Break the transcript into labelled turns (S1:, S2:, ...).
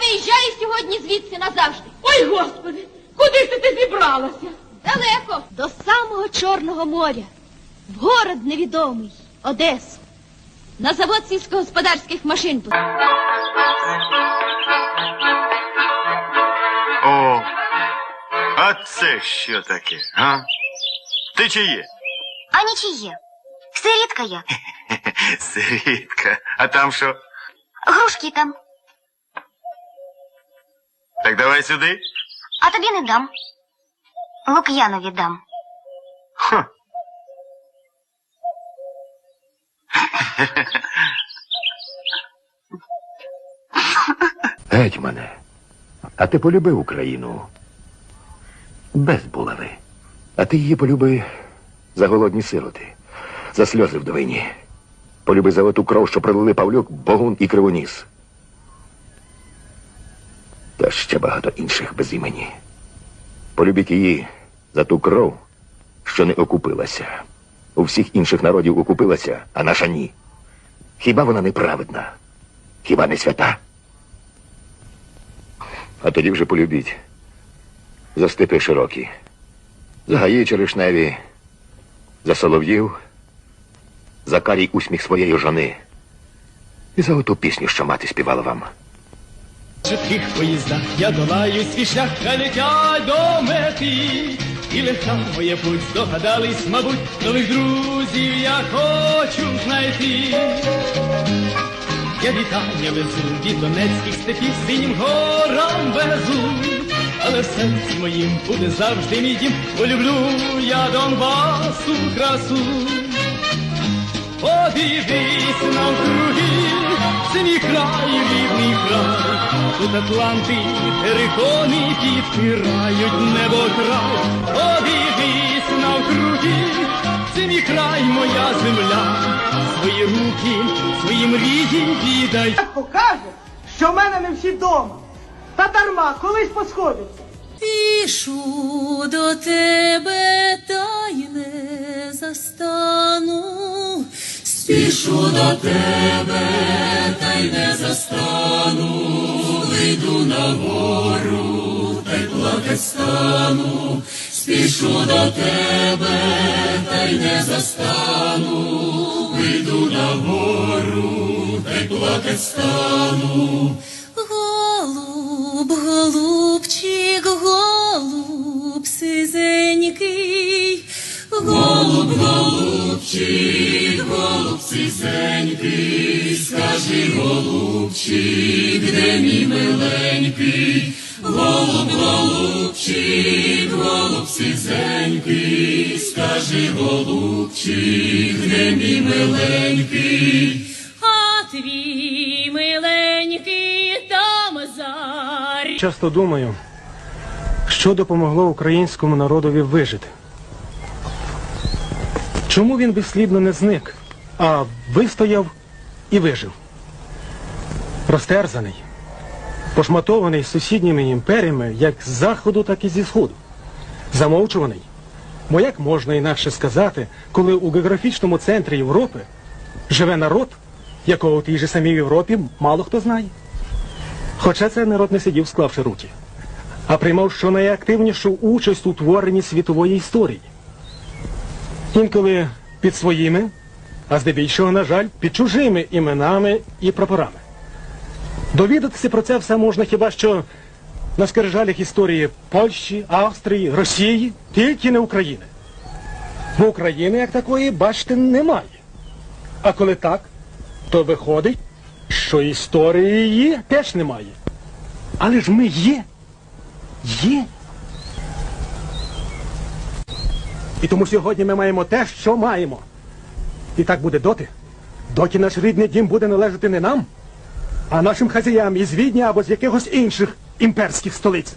S1: виїжджаю сьогодні звідси назавжди.
S2: Ой, господи, куди ж ти, ти зібралася?
S1: Далеко, до самого Чорного моря, в город невідомий, Одесу. На завод сільськогосподарських машин.
S3: О, а це що таке, а? Ти чи є?
S4: А нічиє. Сирітка я.
S3: Сирітка. А там що?
S4: Грушки там.
S3: Так давай сюди.
S4: А тобі не дам. Лук'янові дам.
S3: Ха.
S5: Гетьмане, а ти полюбив Україну без булави. А ти її полюби за голодні сироти, за сльози вдовині. Полюби за оту кров, що пролили Павлюк, Богун і Кривоніс. Та ще багато інших без імені. Полюбіть її за ту кров, що не окупилася. У всіх інших народів окупилася, а наша ні. Хіба вона неправедна? Хіба не свята? А тоді вже полюбіть. За степи широкі, за гаї черешневі, за солов'їв, за карій усміх своєї жони. І за оту пісню, що мати співала вам.
S6: В швидких поїздах я долаю свій шлях, хай летять до мети. І легка моя путь здогадались, мабуть, нових друзів я хочу знайти. Я вітання везу від Донецьких степів синім горам везу, але в серці моїм буде завжди мій дім, бо люблю я Донбасу красу. Подивись навкруги, це мій край, рідний край, тут Атланти, терикони підпирають небо край. Подивись навкруги, це мій край, моя земля, свої руки, свої мрії віддай.
S2: Батько каже, що в мене не всі вдома. Та дарма, колись посходяться.
S7: Пішу до тебе, та й не застану. Спішу до тебе, та не застану. Вийду на гору, та й плакать стану. Спішу до тебе, та й не застану. Вийду на гору, та й плакать стану. Голуб, голубчик, голуб сизенький, голуб, голубчик, голуб сизенький, скажи, голубчик, де мій миленький, голуб, голубчик, голуб сизенький, скажи, голубчик, де мій миленький, а твій миленький там зарі.
S8: Часто думаю, що допомогло українському народові вижити. Чому він безслідно не зник, а вистояв і вижив? Розтерзаний, пошматований сусідніми імперіями як з заходу, так і зі сходу. Замовчуваний. Бо як можна інакше сказати, коли у географічному центрі Європи живе народ, якого в тій же самій Європі мало хто знає? Хоча цей народ не сидів, склавши руки, а приймав щонайактивнішу участь у творенні світової історії. Інколи під своїми, а здебільшого, на жаль, під чужими іменами і прапорами. Довідатися про це все можна хіба що на скрижалях історії Польщі, Австрії, Росії, тільки не України. Бо України як такої, бачите, немає. А коли так, то виходить, що історії її теж немає. Але ж ми є. Є. І тому сьогодні ми маємо те, що маємо. І так буде доти, доки наш рідний дім буде належати не нам, а нашим хазяям із Відня або з якихось інших імперських столиць.